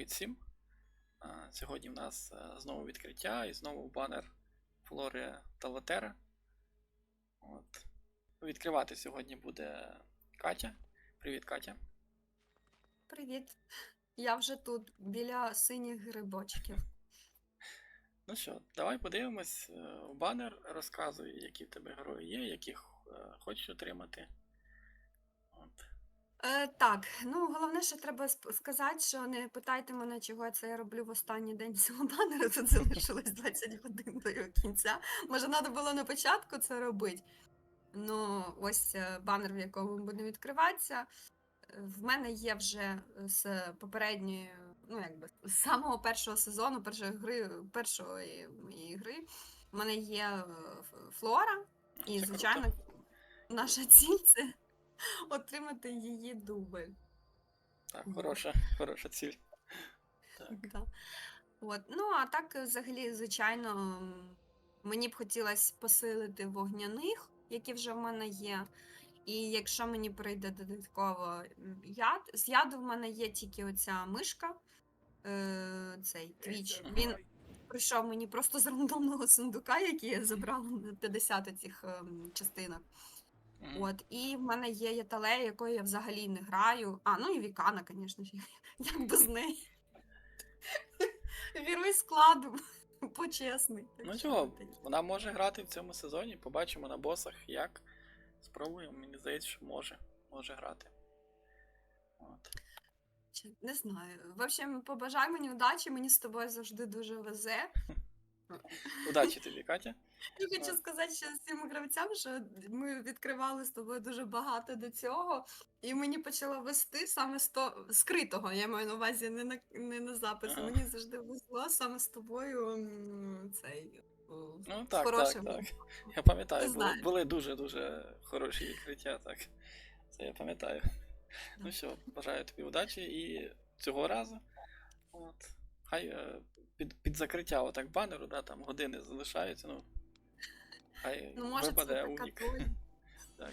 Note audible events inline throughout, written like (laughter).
Привіт всім! Сьогодні в нас е, знову відкриття і знову банер Флори та Латера. От. Відкривати сьогодні буде Катя. Привіт, Катя. Привіт. Я вже тут біля синіх грибочків. (laughs) Ну що, давай подивимось е, в банер, розказуй, які в тебе герої є, яких е, хочеш отримати. Е, так, ну головне, що треба сп- сказати, що не питайте мене, чого я це роблю в останній день цього банеру. Тут залишилось 20 годин до його кінця. Може, треба було на початку це робити. Ну, ось е, банер, в якому ми будемо відкриватися. Е, В мене є вже з попередньої, ну якби з самого першого сезону, першої гри, першої моєї гри. У мене є е, ф- флора, і, Це звичайно, наша ціль це (laughs) отримати її дубль. Так, хороша, хороша ціль. Так. Да. От. Ну, а так, е, взагалі, звичайно, мені б хотілося посилити вогняних, які вже в мене є. І якщо мені прийде додатково яд, з яду в мене є тільки оця мишка, е, цей твіч. Він прийшов мені просто з рандомного сундука, який я забрала на 50 цих ем, частинок. Мгм. От, і в мене є Яталея, якою я взагалі не граю. А, ну і Вікана, звісно ж, (laughs) як без (laughs) неї. Віруй складу, (laughs) почесний. Ну чого, вона може грати в цьому сезоні, побачимо на босах, як. Спробуємо, мені здається, що може. Може грати. От. Не знаю. В общем, побажай мені удачі, мені з тобою завжди дуже везе. Удачі тобі, Катя. Я хочу сказати ще всім гравцям, що ми відкривали з тобою дуже багато до цього, і мені почало вести саме з то скритого. Я маю на увазі не на не на запис. Ага. Мені завжди везло саме з тобою цей. Ну так, так, хорошим. так. Я пам'ятаю, були, були дуже-дуже хороші відкриття, так. Це я пам'ятаю. Ну що, бажаю тобі удачі і цього разу. От. Хай е, під, під закриття отак банеру, да, там години залишаються, ну. Хай Ну, може, це випаде така унік. доля. (laughs) Так.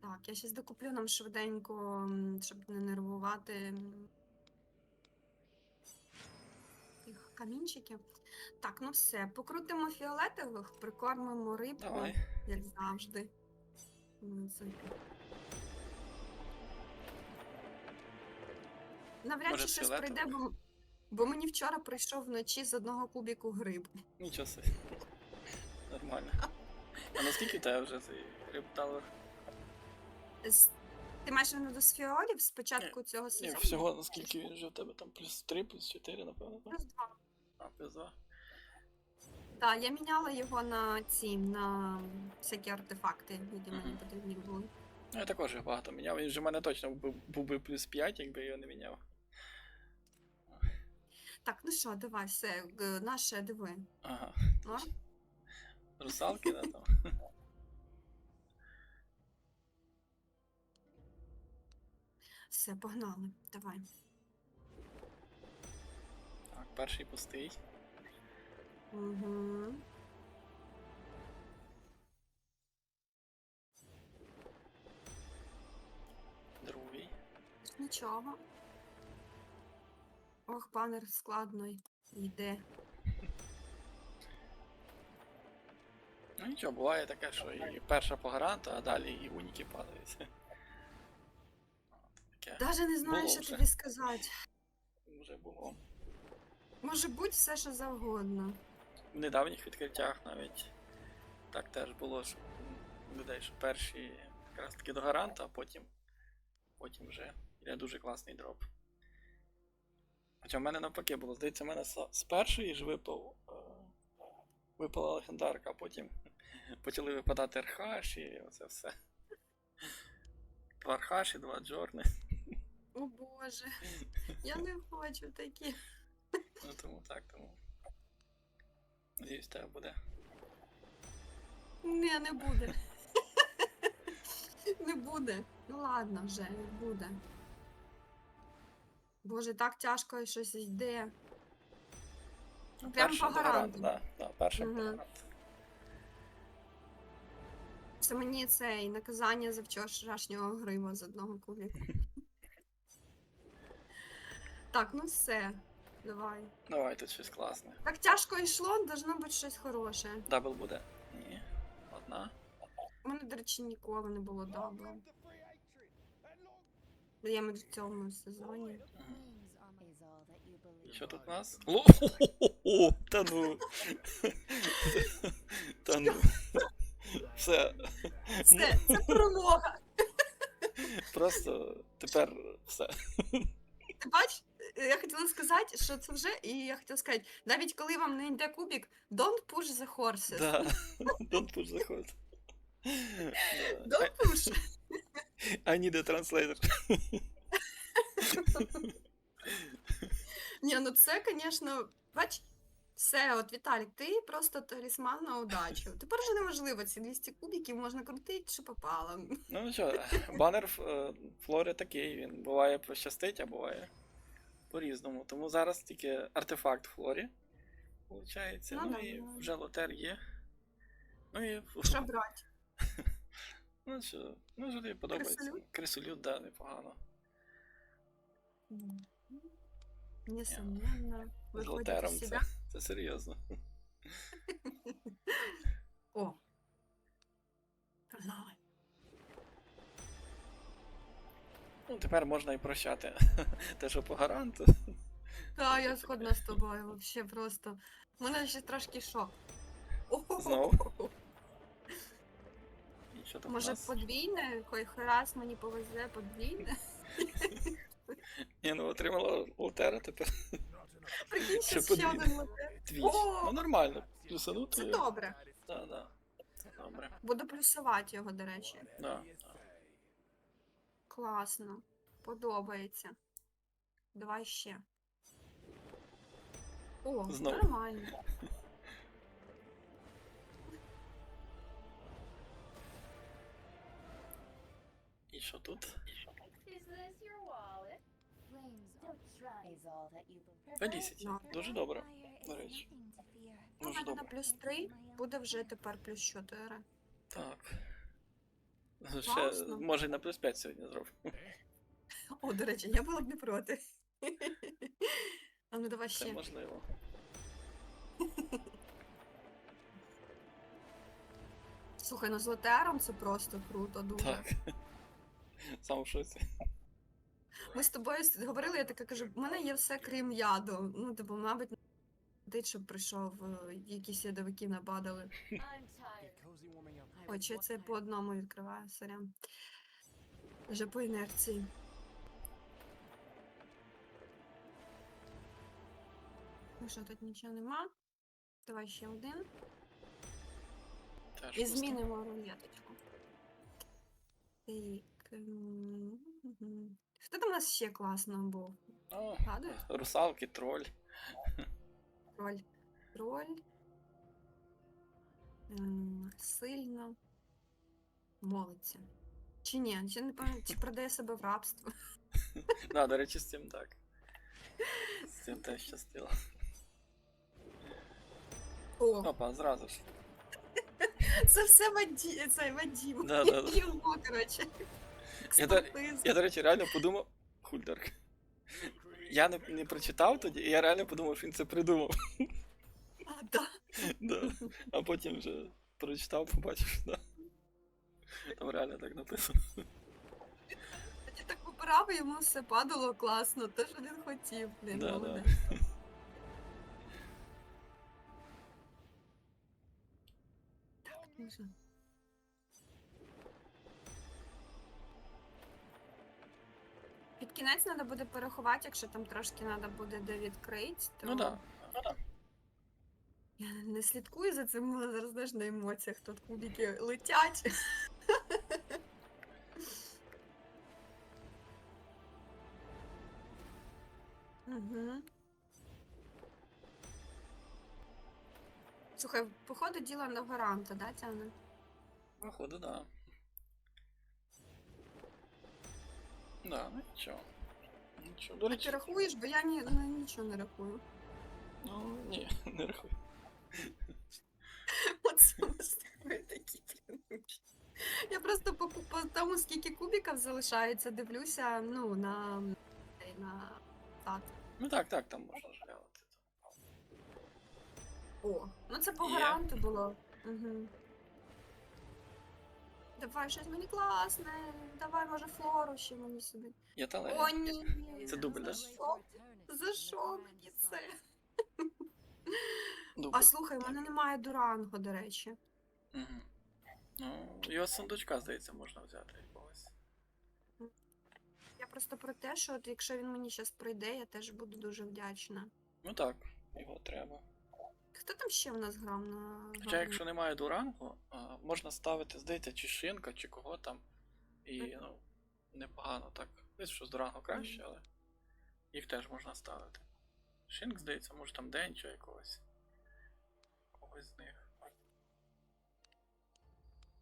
Так, я щось докуплю нам швиденько, м, щоб не нервувати м, тих камінчиків. Так, ну все, покрутимо фіолетових, прикормимо рибку, Давай. як завжди. Ну, це- Навряд Може, чи щось фіолетових? прийде, бо, бо мені вчора прийшов вночі з одного кубіку гриб. Нічого собі. Нормально. А наскільки в тебе вже цей репталер? З- Ти маєш на увазі з фіолів з початку цього Ні, сезону? всього наскільки він вже в тебе там плюс 3, плюс 4, напевно. так? Плюс два. А, плюс 2. Так, я міняла його на ці, на всякі артефакти, які мені Мгм. потрібні були. Ну, я також їх багато міняв. Він же в мене точно був, був би плюс 5, якби я його не міняв. Так, ну що, давай, все, г- наше диви. Ага. Норм? Русалки, да, там. (laughs) Все, погнали. Давай. Так, перший пустий. Угу. Другий. Нічого. Ох, банер складно йде. Ну нічого, буває таке, що і перша по гаранту, а далі і уніки падають. Даже не знаю, Було що вже. тобі сказати. вже було. Може бути все, що завгодно. В недавніх відкриттях навіть так теж було, що людей, що перші якраз таки до гаранта, а потім, потім вже йде дуже класний дроп. Хоча в мене навпаки було, здається, в мене з- першої ж випав. е, Випала легендарка, а потім (laughs) почали випадати архаш і оце все. Два архаші, два джорни. О Боже, (laughs) я не хочу такі. Ну тому так, тому. Надіюсь, тебе буде. Не, не буде. (laughs) Не буде. Ну ладно вже, не буде. Боже, так тяжко щось йде. Ну, Прям по гаранту, гаранту. Да, да, перший. Це мені це і наказання за вчорашнього грима з одного кубіку. (laughs) Так, ну все. Давай. Давай тут щось класне. Так тяжко йшло, должно бути щось хороше. Дабл буде. Ні. Одна. У мене, до речі, ніколи не було дабла. Я в цьому сезоні. Що тут у нас? Ло! О, Та ну. (laughs) Та ну. Все. Все, це перемога. Просто тепер все. Ти бач, я хотіла сказати, що це вже, і я хотіла сказати, навіть коли вам не йде кубік, don't push the horses. Да. Don't push the horse. Да. Don't push. I need a translator. Ні, ну це, звісно, бач, все, от Віталік, ти просто талісман на удачу. Тепер вже неможливо, ці 200 кубиків можна крутити, що попало. Ну що, банер е, Флори такий, він буває пощастить, а буває по-різному. Тому зараз тільки артефакт Флорі. Получається. Ну Ну, да, і ну. вже лотер є. Ну і Що брати? (laughs) ну що, ну тобі подобається. Крисолют? Да, непогано. Несомненно. З Виходить це, це серйозно. (laughs) О. Погнали. Ну, тепер можна і прощати. (laughs) Те, що по гаранту. Та, я згодна з тобою, вообще просто. У мене ще трошки шок. Знову? Що там у Може нас? подвійне, хой раз мені повезе подвійне. Ні, ну отримала лотера тепер Прикинь, Ще ще, ще подвійне. один лотер. О! Ну нормально. Плюсанути. Це добре. Да, да. Добре. Буду плюсувати його, до речі. Да. Класно. Подобається. Давай ще. О, Знову. нормально. По 10. Ну. Дуже добре. До речі. У Дуже мене на добре. плюс 3 буде вже тепер плюс 4. Так. Ще, Класно. може, на плюс 5 сьогодні зробимо. О, до речі, я була б не проти. А ну давай Це ще. можливо. Слухай, ну з лотером це просто круто дуже. Так. (laughs) Сам в шоці. Ми з тобою говорили, я така кажу, в мене є все крім яду. Ну, типу, мабуть, ти щоб прийшов, е, якісь ядовики набадали. Ой, чи це по одному відкриваю, сорян. Вже по інерції. Ну що, тут нічого нема. Давай ще один. І змінимо рулеточку. Так. м, мгм. Хто там у нас ще класно був? О, Згадуєш? русалки, троль. Троль. Троль. М, Сильно. Молиться. Чи ні? Чи не пам'ятаю, чи продає себе в рабство? (laughs) Да, до речі, з цим так. З цим теж щастило. О, Опа, зразу ж. це все Ваді... це Вадім. Да, да, да. (laughs) Його, коротше. Я, до- я, до речі, реально подумав. Хульдарк. Я не, не прочитав тоді, і я реально подумав, що він це придумав. А, да. Да. А потім вже прочитав, побачив, да. Там реально так написано. Тоді так поправ, і йому все падало класно, те, що він хотів. Блін, Да, да. молодець. Так, дуже. Під кінець треба буде порахувати, якщо там трошки треба буде де відкрити, то Ну да. Ну, я не слідкую за цим, але зараз знаєш на емоціях тут кубики летять. Угу. Слухай, походу діла на гаранта, да, тягне? Походу, да. Да, ну нічого. Нічого. До А ти речі, рахуєш, бо я ні, ну, нічого не рахую. ну ні, (laughs) не рахую. Оце ми з тобою такі блін. Я просто по, по тому, скільки кубиків залишається, дивлюся, ну, на, на так. Ну так, так, там можна ж глянути. О, ну це по Є. гаранту було. Угу. Давай щось мені класне. Давай, може, флору ще мені собі. Є талент. О, ні. Це дубль, да? За що? За що мені це? Дубль. А слухай, в мене немає дуранго, до речі. Угу. Ну, його з сундучка, здається, можна взяти якогось. Я просто про те, що от якщо він мені зараз прийде, я теж буду дуже вдячна. Ну так, його треба. Хто там ще в нас грав на Хоча, якщо немає дурангу, можна ставити, здається, чи шинка, чи кого там. І ну, непогано так. Десь що з дуранго краще, але їх теж можна ставити. Шинк, здається, може там день чи якогось. Когось з них.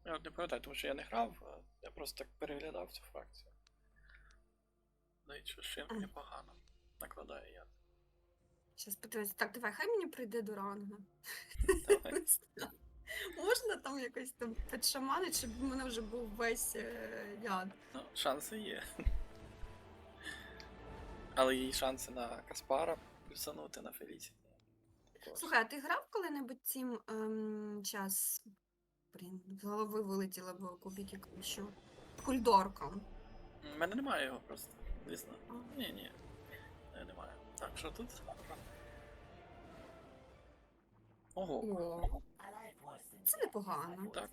Я от не пам'ятаю, тому що я не грав, я просто так переглядав цю фракцію. Здається, що шинк непогано накладає я. Щас подивлюсь. Так, давай, хай мені прийде дуранго. Давай. (laughs) Можна там якось там підшаманить, щоб в мене вже був весь е, яд. Ну, шанси є. Але є шанси на Каспара плюсанути на Феліці. Слухай, а ти грав коли-небудь цим ем, час. Блін, з голови вилетіло, бо кубики що. Хульдорком. У мене немає його просто. Звісно. Ні, ні. Так, що тут? Ого, О, це непогано. так.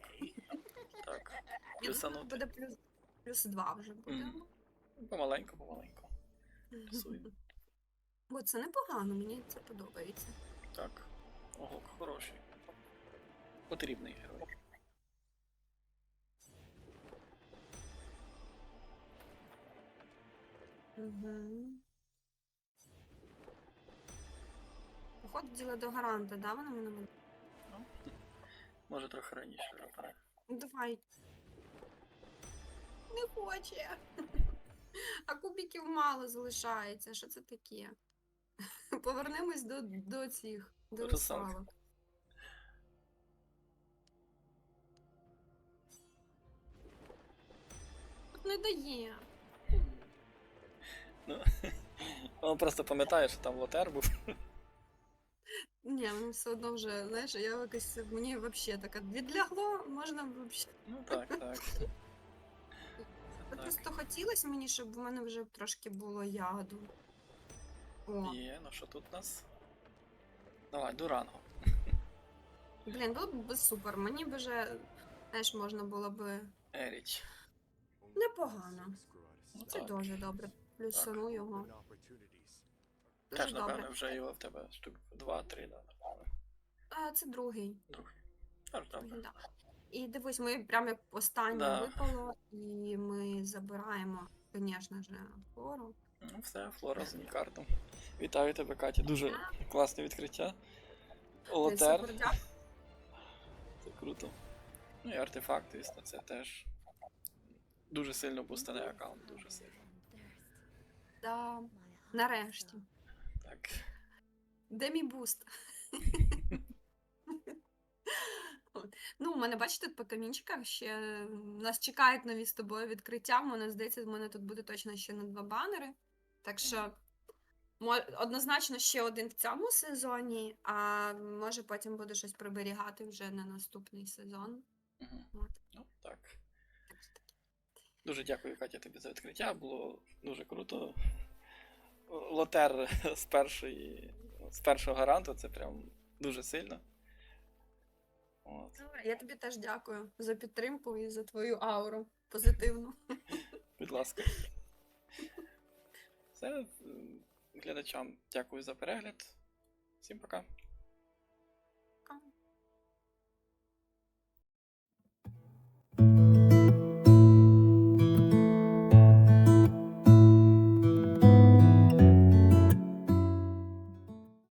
Так. (laughs) Я думаю, Плюсанути. буде плюс, плюс два вже буде. Мгм. Помаленьку, помаленьку. плюсуй. (laughs) Бо це непогано, мені це подобається. Так. Ого, хороший. Потрібний герой. Угу. Походу до гаранта, да, вона мене буде? Ну, може трохи раніше. Ну, Давай. Не хоче. А кубиків мало залишається. Що це таке? Повернемось до, до цих, до русалок. русалок. От не дає. Ну, (laughs) він просто пам'ятає, що там лотер був. Ні, мені все одно вже, знаєш, я якось мені взагалі так відлягло, можна взагалі. Ну так, так. (laughs) Так. Просто хотілося мені, щоб в мене вже трошки було яду. О, Є, ну що тут у нас? Давай, Дуранго. блін, було б супер. Мені б вже, знаєш, можна було б Еріч. непогано. Ну, Це так. дуже добре. Плюсану його. Дуже Теж, напевно, вже його в тебе штук 2-3, да, напевно. А, це другий. Другий. Теж добре. Да. І дивись, ми прямо як останнє Да. випало, і ми забираємо, звісно ж, фору. Ну все, Флора з картом. Вітаю тебе, Катя. Дуже класне відкриття. Лотер. Супер, дякую. Це круто. Ну і артефакт, звісно, це теж дуже сильно бустане аккаунт, дуже сильно. Да. Нарешті. Так. Де мій буст? Ну, у мене, бачите, тут по камінчиках ще нас чекають нові з тобою відкриття. Мене здається, в мене тут буде точно ще на два банери. Так що однозначно ще один в цьому сезоні, а може потім буду щось приберігати вже на наступний сезон. Угу. От. Ну, так. Дуже дякую, Катя, тобі за відкриття. Було дуже круто. Лотер з першої, з першого гаранту, це прям дуже сильно. От. Я тобі теж дякую за підтримку і за твою ауру позитивну. Будь ласка. Все, глядачам дякую за перегляд. Всім пока.